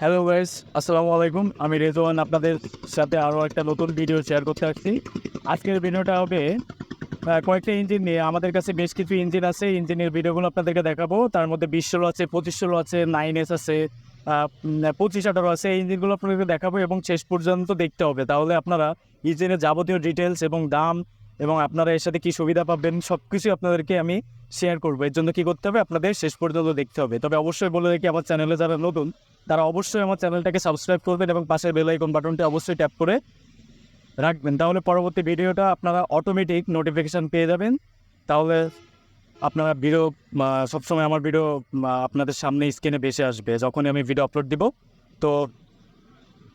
Hello guys আসসালামু আলাইকুম আমি রেজওয়ান আপনাদের সাথে আরও একটা নতুন ভিডিও শেয়ার করতে আসছি। আজকের ভিডিওটা হবে কয়েকটা ইঞ্জিন নিয়ে। আমাদের কাছে বেশ কিছু ইঞ্জিন আছে। ইঞ্জিনের ভিডিওগুলো আপনাদেরকে দেখাবো। তার মধ্যে বিশ ষোলো আছে, পঁচিশ ষোলো আছে নাইন এস আছে পঁচিশ আঠারো আছে। এই ইঞ্জিনগুলো আপনাদেরকে দেখাবো এবং শেষ পর্যন্ত দেখতে হবে। তাহলে আপনারা ইঞ্জিনের যাবতীয় ডিটেলস এবং দাম এবং আপনারা এর সাথে কী সুবিধা পাবেন সব কিছুই আপনাদেরকে আমি শেয়ার করব। এর জন্য কী করতে হবে? আপনাদের শেষ পর্যন্ত দেখতে হবে। তবে অবশ্যই বলে রাখি আমার চ্যানেলে যারা নতুন তারা অবশ্যই আমার চ্যানেলটাকে সাবস্ক্রাইব করবেন এবং পাশের বেল আইকন বাটনটি অবশ্যই ট্যাপ করে রাখবেন। তাহলে পরবর্তী ভিডিওটা আপনারা অটোমেটিক নোটিফিকেশান পেয়ে যাবেন। তাহলে আপনারা ভিডিও সবসময় আমার ভিডিও আপনাদের সামনে স্ক্রিনে ভেসে আসবে। যখনই আমি ভিডিও আপলোড দিব। তো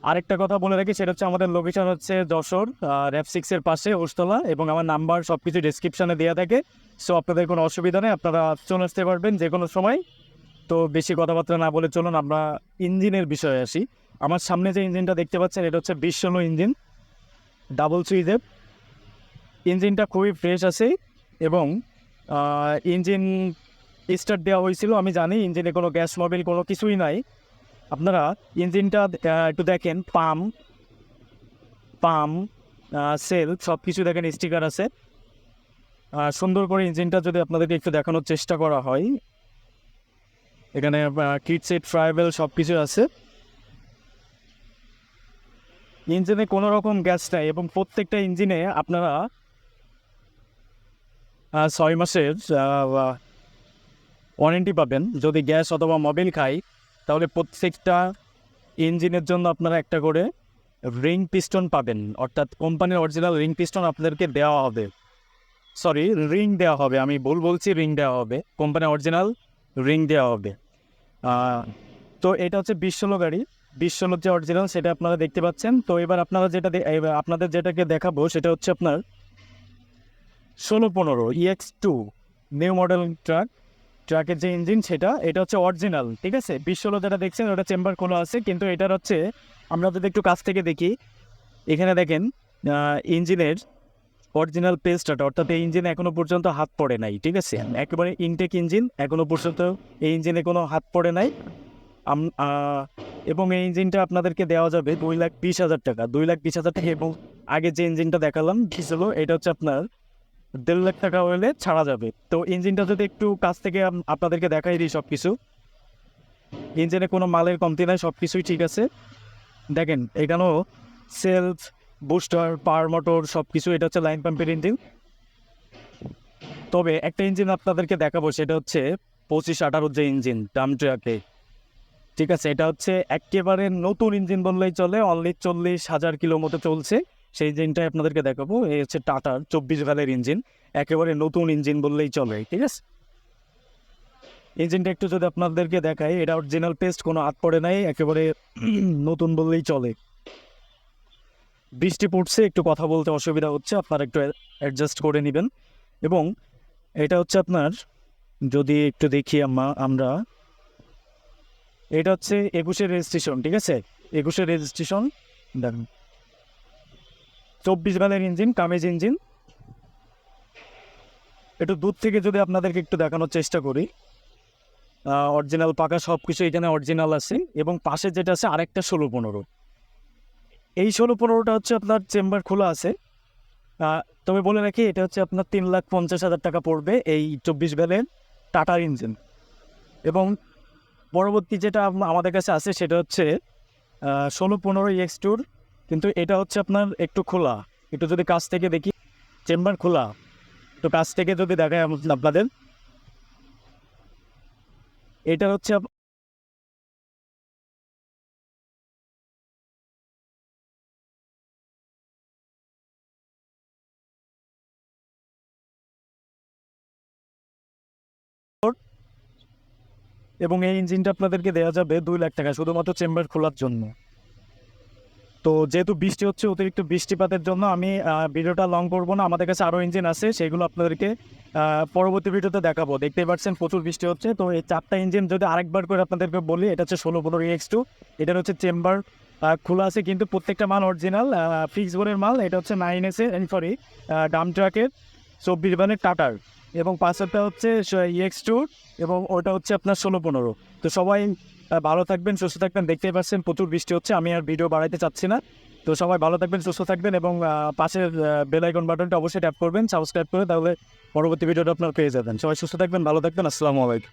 আরেকটা কথা বলে রাখি, সেটা হচ্ছে আমাদের লোকেশন হচ্ছে যশোর র্যাপ সিক্সের পাশে, ওস্তলা, এবং আমার নাম্বার সব কিছু ডিসক্রিপশানে দেওয়া থাকে। সো আপনাদের কোনো অসুবিধা নেই, আপনারা চলে আসতে পারবেন যে কোনো সময়। তো বেশি কথাবার্তা না বলে চলুন আমরা ইঞ্জিনের বিষয়ে আসি। আমার সামনে যে ইঞ্জিনটা দেখতে পাচ্ছেন, এটা হচ্ছে বিশ ইঞ্জিন, ডাবল সুইজের ইঞ্জিনটা খুবই ফ্রেশ আছে এবং ইঞ্জিন স্টার্ট দেওয়া হয়েছিল, আমি জানি ইঞ্জিনে কোনো গ্যাস মোবিল কোনো কিছুই নাই। আপনারা ইঞ্জিনটা একটু দেখেন পাম পাম সেল সব কিছু দেখেন স্টিকার আছে। সুন্দর করে ইঞ্জিনটা যদি আপনাদেরকে একটু দেখানোর চেষ্টা করা হয় এখানে কিট সেট ট্রাইবেল সব কিছু আছে। ইঞ্জিনে কোনো রকম গ্যাস নাই এবং প্রত্যেকটা ইঞ্জিনে আপনারা ছয় মাসের ওয়ারেন্টি পাবেন। যদি গ্যাস অথবা মোবিল খাই, তাহলে প্রত্যেকটা ইঞ্জিনের জন্য আপনারা একটা করে রিং পিস্টন পাবেন। অর্থাৎ কোম্পানির অরিজিনাল রিং পিস্টন আপনাদেরকে দেওয়া হবে। সরি রিং দেওয়া হবে। আমি ভুল বলছি রিং দেওয়া হবে। কোম্পানির অরিজিনাল রিং দেওয়া হবে। তো এটা হচ্ছে বিশ ষোলো গাড়ি। বিশ যে অরিজিনাল সেটা আপনারা দেখতে পাচ্ছেন। তো এবার আপনারা যেটা আপনাদের যেটাকে দেখাবো, সেটা হচ্ছে আপনার ষোলো পনেরো E X two new model truck ট্রাকের যে ইঞ্জিন সেটা, এটা হচ্ছে অরিজিনাল ঠিক আছে? বিশ ষোলো যেটা দেখছেন, ওটা চেম্বার খোলা আছে, কিন্তু এটার হচ্ছে, আমরা যদি একটু কাছ থেকে দেখি, এখানে দেখেন ইঞ্জিনের অরিজিনাল পেস্টটা অর্থাৎ এই ইঞ্জিন এখনও পর্যন্ত হাত পড়ে নাই, ঠিক আছে? একেবারে ইনটেক ইঞ্জিন এখনও পর্যন্ত এই ইঞ্জিনে কোনো হাত পড়ে নাই। এবং এই ইঞ্জিনটা আপনাদেরকে দেওয়া যাবে দুই লাখ বিশ হাজার টাকা, দুই লাখ বিশ হাজার টাকা এবং আগে যে ইঞ্জিনটা দেখালাম ছিল? এটা হচ্ছে আপনার দেড় লাখ টাকা হলে ছাড়া যাবে। তো ইঞ্জিনটা যদি একটু কাছ থেকে আপনাদেরকে দেখাই দিই সব কিছু ইঞ্জিনে কোনো মালের কমতি নাই সব কিছুই ঠিক আছে। দেখেন, এখানেও সেলফ বুস্টার পাওয়ার মোটর সব কিছু এটা হচ্ছে লাইন পাম্পের ইঞ্জিন তবে একটা ইঞ্জিন আপনাদেরকে দেখাবো, সেটা হচ্ছে পঁচিশ আঠারোর যে ইঞ্জিন ডাম ট্রাকে ঠিক আছে, এটা হচ্ছে একেবারে নতুন ইঞ্জিন বললেই চলে অনলি চল্লিশ হাজার কিলো মতো চলছে। সেই ইঞ্জিনটাই আপনাদেরকে দেখাবো, এই হচ্ছে টাটার চব্বিশ গালের ইঞ্জিন একেবারে নতুন ইঞ্জিন বললেই চলে, ঠিক আছে? ইঞ্জিনটা একটু যদি আপনাদেরকে দেখাই, এটা অরিজিনাল পেস্ট কোনো হাত পড়ে নাই, একেবারে নতুন বললেই চলে। বৃষ্টি পড়ছে, একটু কথা বলতে অসুবিধা হচ্ছে, আপনারা একটু অ্যাডজাস্ট করে নেবেন। এবং এটা হচ্ছে আপনার, যদি একটু দেখি আমা, আমরা, এটা হচ্ছে একুশের রেজিস্ট্রেশন ঠিক আছে? একুশের রেজিস্ট্রেশন দেখুন। চব্বিশ গালের ইঞ্জিন কামেজ ইঞ্জিন একটু দূর থেকে যদি আপনাদেরকে একটু দেখানোর চেষ্টা করি অরিজিনাল পাকা সব কিছু এখানে অরিজিনাল আছে, এবং পাশে যেটা আছে, আরেকটা ষোলো পনেরো। এই ষোলো পনেরোটা হচ্ছে আপনার চেম্বার খোলা আছে। তবে বলে রাখি, এটা হচ্ছে আপনার তিন লাখ পঞ্চাশ হাজার টাকা পড়বে এই চব্বিশ ব্যালের টাটার ইঞ্জিন। এবং পরবর্তী যেটা আমাদের কাছে আছে সেটা হচ্ছে ষোলো পনেরো এক্স টুর কিন্তু এটা হচ্ছে আপনার একটু খোলা। একটু যদি কাছ থেকে দেখি, চেম্বার খোলা তো কাছ থেকে যদি দেখায় আপনাদের। এটা হচ্ছে এবং এই ইঞ্জিনটা আপনাদেরকে দেওয়া যাবে দুই লাখ টাকা শুধুমাত্র চেম্বার খোলার জন্য। তো যেহেতু বৃষ্টি হচ্ছে, অতিরিক্ত বৃষ্টিপাতের জন্য আমি ভিডিওটা লং করব না। আমাদের কাছে আরও ইঞ্জিন আছে, সেগুলো আপনাদেরকে পরবর্তী ভিডিওতে দেখাবো। দেখতেই পাচ্ছেন প্রচুর বৃষ্টি হচ্ছে। তো এই চারটা ইঞ্জিন যদি আরেকবার করে আপনাদেরকে বলি, এটা হচ্ছে ষোলো পনেরো এক্স টু এটার হচ্ছে চেম্বার খোলা আছে। কিন্তু প্রত্যেকটা মাল অরিজিনাল ফিক্স বোর্ডের মাল, এটা হচ্ছে নাইন এসে সরি ডাম ট্রাকের চব্বিশ বানের টাটার। এবং পাঁচটা হচ্ছে ইএক্স টু এবং ওটা হচ্ছে আপনার ষোলো পনেরো। তো সবাই ভালো থাকবেন, সুস্থ থাকবেন। দেখতেই পাচ্ছেন প্রচুর বৃষ্টি হচ্ছে, আমি আর ভিডিও বাড়াইতে চাচ্ছি না। তো সবাই ভালো থাকবেন, সুস্থ থাকবেন এবং পাশের বেল আইকন বাটনটা অবশ্যই ট্যাপ করবেন সাবস্ক্রাইব করে, তাহলে পরবর্তী ভিডিওটা আপনার পেয়ে যাবেন। সবাই সুস্থ থাকবেন, ভালো থাকবেন, আসসালামু আলাইকুম।